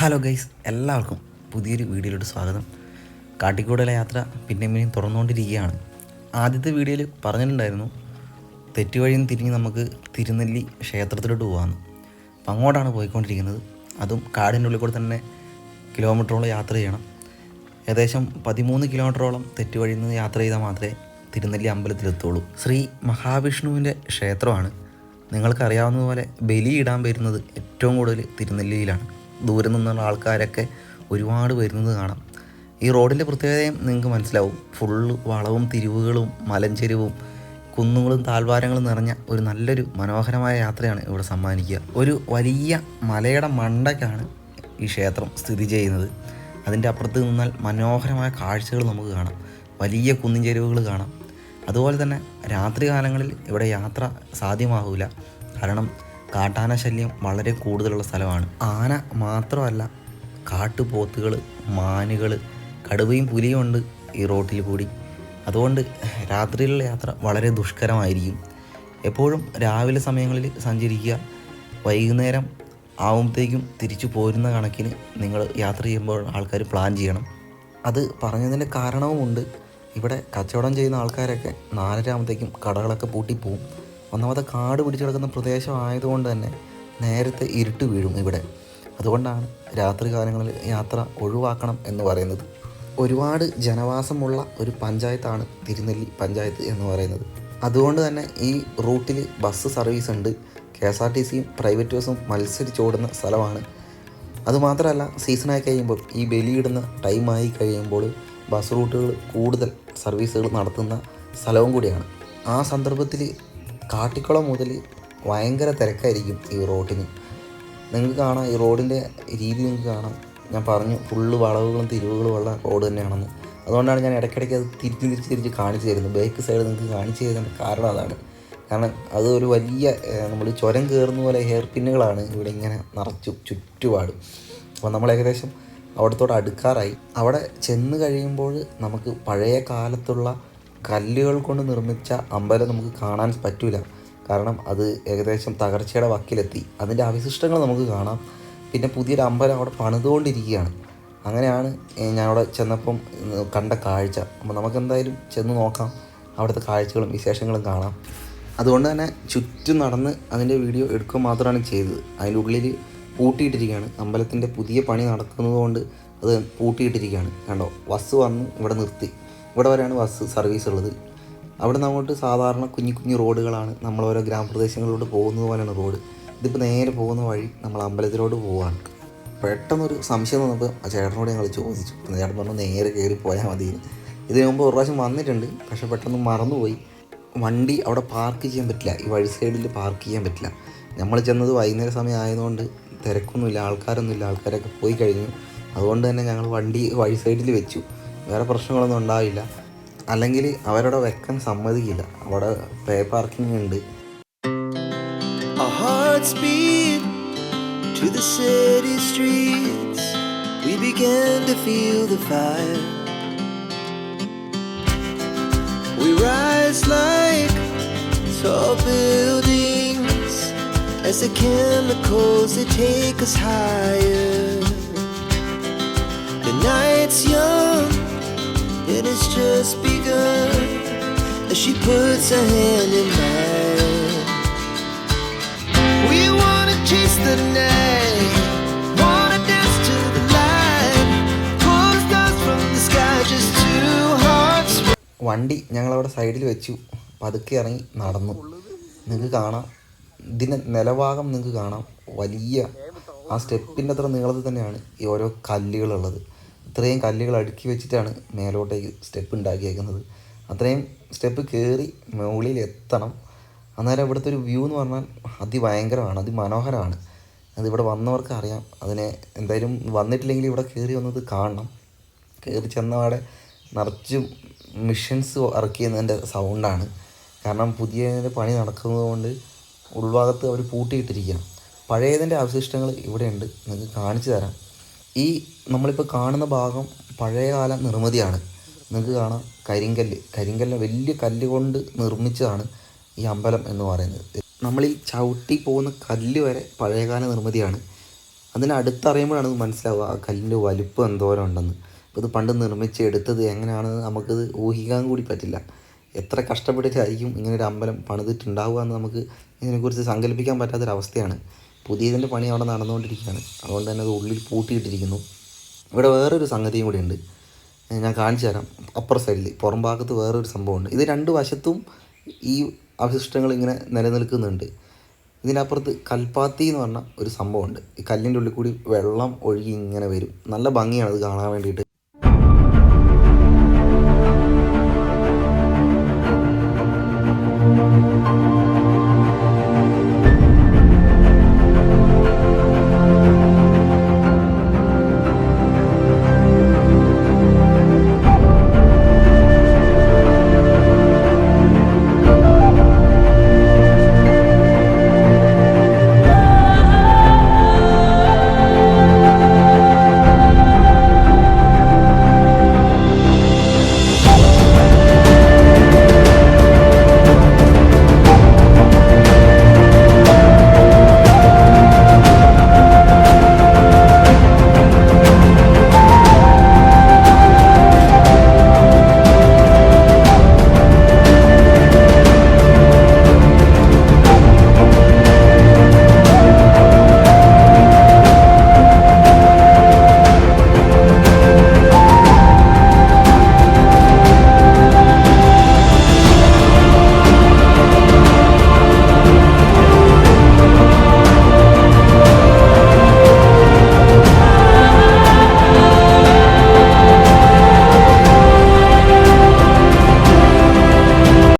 Hello guys എല്ലാവർക്കും പുതിയൊരു വീഡിയോയിലോട്ട് സ്വാഗതം. കാട്ടിക്കൂടലെ യാത്ര പിന്നെ പിന്നെയും തുറന്നുകൊണ്ടിരിക്കുകയാണ്. ആദ്യത്തെ വീഡിയോയിൽ പറഞ്ഞിട്ടുണ്ടായിരുന്നു തെറ്റുവഴിയിൽ നിന്ന് തിരിഞ്ഞ് നമുക്ക് തിരുനെല്ലി ക്ഷേത്രത്തിലോട്ട് പോകാമെന്ന് അപ്പം അങ്ങോട്ടാണ് പോയിക്കൊണ്ടിരിക്കുന്നത്. അതും കാടിന്റെ ഉള്ളിൽ കൂടെ തന്നെ കിലോമീറ്ററോളം യാത്ര ചെയ്യണം. ഏകദേശം പതിമൂന്ന് കിലോമീറ്ററോളം തെറ്റുവഴിയിൽ നിന്ന് യാത്ര ചെയ്താൽ മാത്രമേ തിരുനെല്ലി അമ്പലത്തിലെത്തുള്ളൂ ശ്രീ മഹാവിഷ്ണുവിന്റെ ക്ഷേത്രമാണ്. നിങ്ങൾക്കറിയാവുന്നതുപോലെ ബലിയിടാൻ വരുന്നത് ഏറ്റവും കൂടുതൽ തിരുനെല്ലിയിലാണ്. ദൂരെ നിന്നുള്ള ആൾക്കാരൊക്കെ ഒരുപാട് വരുന്നത് കാണാം. ഈ റോഡിന്റെ പ്രത്യേകതയും നിങ്ങൾക്ക് മനസ്സിലാവും. ഫുള്ള് വളവും തിരിവുകളും മലഞ്ചെരിവും കുന്നുകളും താഴ്വാരങ്ങളും നിറഞ്ഞ ഒരു നല്ലൊരു മനോഹരമായ യാത്രയാണ് ഇവിടെ സമ്മാനിക്കുക. ഒരു വലിയ മലയുടെ മണ്ടയ്ക്കാണ് ഈ ക്ഷേത്രം സ്ഥിതി ചെയ്യുന്നത്. അതിന്റെ അപ്പുറത്ത് നിന്നാൽ മനോഹരമായ കാഴ്ചകൾ നമുക്ക് കാണാം. വലിയ കുന്നിൻ ചെരുവുകൾ കാണാം. അതുപോലെ തന്നെ രാത്രി കാലങ്ങളിൽ ഇവിടെ യാത്ര സാധ്യമാകില്ല കാരണം കാട്ടാന ശല്യം വളരെ കൂടുതലുള്ള സ്ഥലമാണ്. ആന മാത്രമല്ല കാട്ടുപോത്തുകൾ മാനുകൾ കടുവയും പുലിയും ഉണ്ട് ഈ റോട്ടിൽ കൂടി. അതുകൊണ്ട് രാത്രിയിലുള്ള യാത്ര വളരെ ദുഷ്കരമായിരിക്കും. എപ്പോഴും രാവിലെ സമയങ്ങളിൽ സഞ്ചരിക്കുക വൈകുന്നേരം ആവുമ്പോഴത്തേക്കും തിരിച്ചു പോരുന്ന കണക്കിന് നിങ്ങൾ യാത്ര ചെയ്യുമ്പോൾ ആൾക്കാർ പ്ലാൻ ചെയ്യണം. അത് പറഞ്ഞതിന്റെ കാരണവുമുണ്ട്. ഇവിടെ കച്ചവടം ചെയ്യുന്ന ആൾക്കാരൊക്കെ നാലരാകുമ്പോഴത്തേക്കും കടകളൊക്കെ പൂട്ടിപ്പോവും. ഒന്നാമത്തെ കാട് പിടിച്ചു കിടക്കുന്ന പ്രദേശം ആയതുകൊണ്ട് തന്നെ നേരത്തെ ഇരുട്ട് വീഴും ഇവിടെ. അതുകൊണ്ടാണ് രാത്രി കാലങ്ങളിൽ യാത്ര ഒഴിവാക്കണം എന്ന് പറയുന്നത്. ഒരുപാട് ജനവാസമുള്ള ഒരു പഞ്ചായത്താണ് തിരുനെല്ലി പഞ്ചായത്ത് എന്ന് പറയുന്നത്. അതുകൊണ്ട് തന്നെ ഈ റൂട്ടിൽ ബസ് സർവീസ് ഉണ്ട് കെ എസ് ആർ ടി സിയും പ്രൈവറ്റ് ബസ്സും മത്സരിച്ചോടുന്ന സ്ഥലമാണ്. അതുമാത്രമല്ല സീസണായി കഴിയുമ്പോൾ ഈ ബലിയിടുന്ന ടൈമായി കഴിയുമ്പോൾ ബസ് റൂട്ടുകൾ കൂടുതൽ സർവീസുകൾ നടത്തുന്ന സ്ഥലവും കൂടിയാണ്. ആ സന്ദർഭത്തിൽ കാട്ടിക്കുളം മുതൽ ഭയങ്കര തിരക്കായിരിക്കും ഈ റോഡിന് നിങ്ങൾക്ക് കാണാം ഈ റോഡിന്റെ രീതി നിങ്ങൾക്ക് കാണാം. ഞാൻ പറഞ്ഞു ഫുള്ള് വളവുകളും തിരിവുകളും ഉള്ള റോഡ് തന്നെയാണെന്ന്. അതുകൊണ്ടാണ് ഞാൻ ഇടയ്ക്കിടയ്ക്ക് അത് തിരിച്ച് തിരിച്ച് തിരിച്ച് കാണിച്ചു തരുന്നത്. ബാക്ക് സൈഡ് നിങ്ങൾക്ക് കാണിച്ചു തരുന്നതിന്റെ കാരണം അതാണ്. കാരണം അത് ഒരു വലിയ നമ്മൾ ചുരം കയറുന്ന പോലെ ഹെയർ പിന്നുകളാണ് ഇവിടെ ഇങ്ങനെ നിറച്ചു ചുറ്റുപാടും. അപ്പോൾ നമ്മൾ ഏകദേശം അവിടത്തോട് അടുക്കാറായി. അവിടെ ചെന്ന് കഴിയുമ്പോൾ നമുക്ക് പഴയ കാലത്തുള്ള കല്ലുകൾ കൊണ്ട് നിർമ്മിച്ച അമ്പലം നമുക്ക് കാണാൻ പറ്റില്ല കാരണം അത് ഏകദേശം തകർച്ചയുടെ വക്കിലെത്തി. അതിന്റെ അവശിഷ്ടങ്ങൾ നമുക്ക് കാണാം. പിന്നെ പുതിയൊരു അമ്പലം അവിടെ പണിതുകൊണ്ടിരിക്കുകയാണ്. അങ്ങനെയാണ് ഞാൻ അവിടെ ചെന്നപ്പം കണ്ട കാഴ്ച. അപ്പോൾ നമുക്കെന്തായാലും ചെന്ന് നോക്കാം. അവിടുത്തെ കാഴ്ചകളും വിശേഷങ്ങളും കാണാം. അതുകൊണ്ട് തന്നെ ചുറ്റും നടന്ന് അതിന്റെ വീഡിയോ എടുക്കുക മാത്രമാണ് ചെയ്തത്. അതിന്റെ ഉള്ളിൽ പൂട്ടിയിട്ടിരിക്കുകയാണ്. അമ്പലത്തിന്റെ പുതിയ പണി നടക്കുന്നതുകൊണ്ട് അത് പൂട്ടിയിട്ടിരിക്കുകയാണ്. കണ്ടോ? ബസ് വന്ന് ഇവിടെ നിർത്തി. ഇവിടെ വരെയാണ് ബസ് സർവീസ് ഉള്ളത്. അവിടെ നിന്ന് അങ്ങോട്ട് സാധാരണ കുഞ്ഞു കുഞ്ഞു റോഡുകളാണ്. നമ്മൾ ഓരോ ഗ്രാമപ്രദേശങ്ങളിലോട്ട് പോകുന്നത് പോലെയാണ് റോഡ്. ഇതിപ്പോൾ നേരെ പോകുന്ന വഴി നമ്മൾ അമ്പലത്തിലോട്ട് പോവാണ്. പെട്ടെന്നൊരു സംശയം വന്നപ്പോൾ ആ ചേട്ടനോട് ഞങ്ങൾ ചോദിച്ചു. ചേട്ടൻ പറഞ്ഞു നേരെ കയറി പോയാൽ മതി. ഇതിനു മുമ്പ് ഒരു പ്രാവശ്യം വന്നിട്ടുണ്ട്. പക്ഷെ പെട്ടെന്ന് മറന്നുപോയി. വണ്ടി അവിടെ പാർക്ക് ചെയ്യാൻ പറ്റില്ല. ഈ വഴി സൈഡിൽ പാർക്ക് ചെയ്യാൻ പറ്റില്ല. നമ്മൾ ചെന്നത് വൈകുന്നേര സമയം ആയതുകൊണ്ട് തിരക്കൊന്നുമില്ല. ആൾക്കാരൊന്നുമില്ല. ആൾക്കാരൊക്കെ പോയി കഴിഞ്ഞു. അതുകൊണ്ട് തന്നെ ഞങ്ങൾ വണ്ടി വഴി സൈഡിൽ വെച്ചു. വേറെ പ്രശ്നങ്ങളൊന്നും ഉണ്ടാവില്ല അല്ലെങ്കിൽ അവരുടെ വെക്കം സമ്മതിക്കില്ല അവിടെ പേ പാർക്കിംഗ് ഉണ്ട് to the city streets. We began to feel the fire. We rise like tall buildings as the chemicals they take us higher. The night's young, it has just begun as she puts her hand in mine. We wanna chase the night, wanna dance to the light, pull the stars from the sky, just two hearts. വണ്ടി ഞങ്ങളവിടെ സൈഡിൽ വെച്ചു പതുക്കെ ഇറങ്ങി നടന്നു നിങ്ങൾക്ക് കാണാം ഇതിന്റെ നിലഭാഗം നിങ്ങൾക്ക് കാണാം വലിയ ആ സ്റ്റെപ്പിന്റെ അത്ര നീളത്തിൽ തന്നെയാണ് ഈ ഓരോ കല്ലുകളുള്ളത് ഇത്രയും കല്ലുകൾ അടുക്കി വെച്ചിട്ടാണ് മേലോട്ടേക്ക് സ്റ്റെപ്പ് ഉണ്ടാക്കിയേക്കുന്നത്. അത്രയും സ്റ്റെപ്പ് കയറി മുകളിൽ എത്തണം. അന്നേരം ഇവിടുത്തെ ഒരു വ്യൂ എന്ന് പറഞ്ഞാൽ അതിഭയങ്കരമാണ് അതിമനോഹരമാണ്. അതിവിടെ വന്നവർക്ക് അറിയാം. അതിനെ എന്തായാലും വന്നിട്ടില്ലെങ്കിൽ ഇവിടെ കയറി വന്നത് കാണണം. കയറി ചെന്നപാടെ നിറച്ചും മിഷൻസ് വർക്ക് ചെയ്യുന്നതിന്റെ സൗണ്ടാണ് കാരണം പുതിയ പണി നടക്കുന്നതുകൊണ്ട് ഉൾഭാഗത്ത് അവർ പൂട്ടിയിട്ടിരിക്കണം. പഴയതിന്റെ അവശിഷ്ടങ്ങൾ ഇവിടെയുണ്ട്. നിങ്ങൾക്ക് കാണിച്ചു തരാം. ഈ നമ്മളിപ്പോൾ കാണുന്ന ഭാഗം പഴയകാല നിർമ്മിതിയാണ്. നിങ്ങൾക്ക് കാണാം കരിങ്കല്ല്. കരിങ്കല്ല് വലിയ കല്ല് കൊണ്ട് നിർമ്മിച്ചതാണ് ഈ അമ്പലം എന്ന് പറയുന്നത്. നമ്മൾ ഈ ചവിട്ടി പോകുന്ന കല്ല് വരെ പഴയകാല നിർമ്മിതിയാണ്. അതിന് അടുത്തറിയുമ്പോഴാണ് ഇത് മനസ്സിലാവുക ആ കല്ലിന്റെ വലുപ്പം എന്തോരം ഉണ്ടെന്ന്. ഇത് പണ്ട് നിർമ്മിച്ച് എടുത്തത് എങ്ങനെയാണെന്ന് നമുക്കത് ഊഹിക്കാൻ കൂടി പറ്റില്ല. എത്ര കഷ്ടപ്പെട്ടിട്ടായിരിക്കും ഇങ്ങനൊരു അമ്പലം പണിതിട്ടുണ്ടാവുക എന്ന് നമുക്ക് ഇതിനെക്കുറിച്ച് സങ്കല്പിക്കാൻ പറ്റാത്തൊരവസ്ഥയാണ്. പുതിയതിന്റെ പണി അവിടെ നടന്നുകൊണ്ടിരിക്കുകയാണ്. അതുകൊണ്ട് തന്നെ അത് ഉള്ളിൽ പൂട്ടിയിട്ടിരിക്കുന്നു. ഇവിടെ വേറൊരു സംഗതിയും കൂടി ഉണ്ട് ഞാൻ കാണിച്ചു തരാം. അപ്പർ സൈഡിൽ പുറം ഭാഗത്ത് വേറൊരു സംഭവമുണ്ട്. ഇത് രണ്ട് വശത്തും ഈ അവശിഷ്ടങ്ങൾ ഇങ്ങനെ നിലനിൽക്കുന്നുണ്ട്. ഇതിനപ്പുറത്ത് കൽപ്പാത്തി എന്ന് പറഞ്ഞ ഒരു സംഭവമുണ്ട്. ഈ കല്ലിന്റെ ഉള്ളിൽ കൂടി വെള്ളം ഒഴുകി ഇങ്ങനെ വരും. നല്ല ഭംഗിയാണ് അത് കാണാൻ വേണ്ടിയിട്ട്.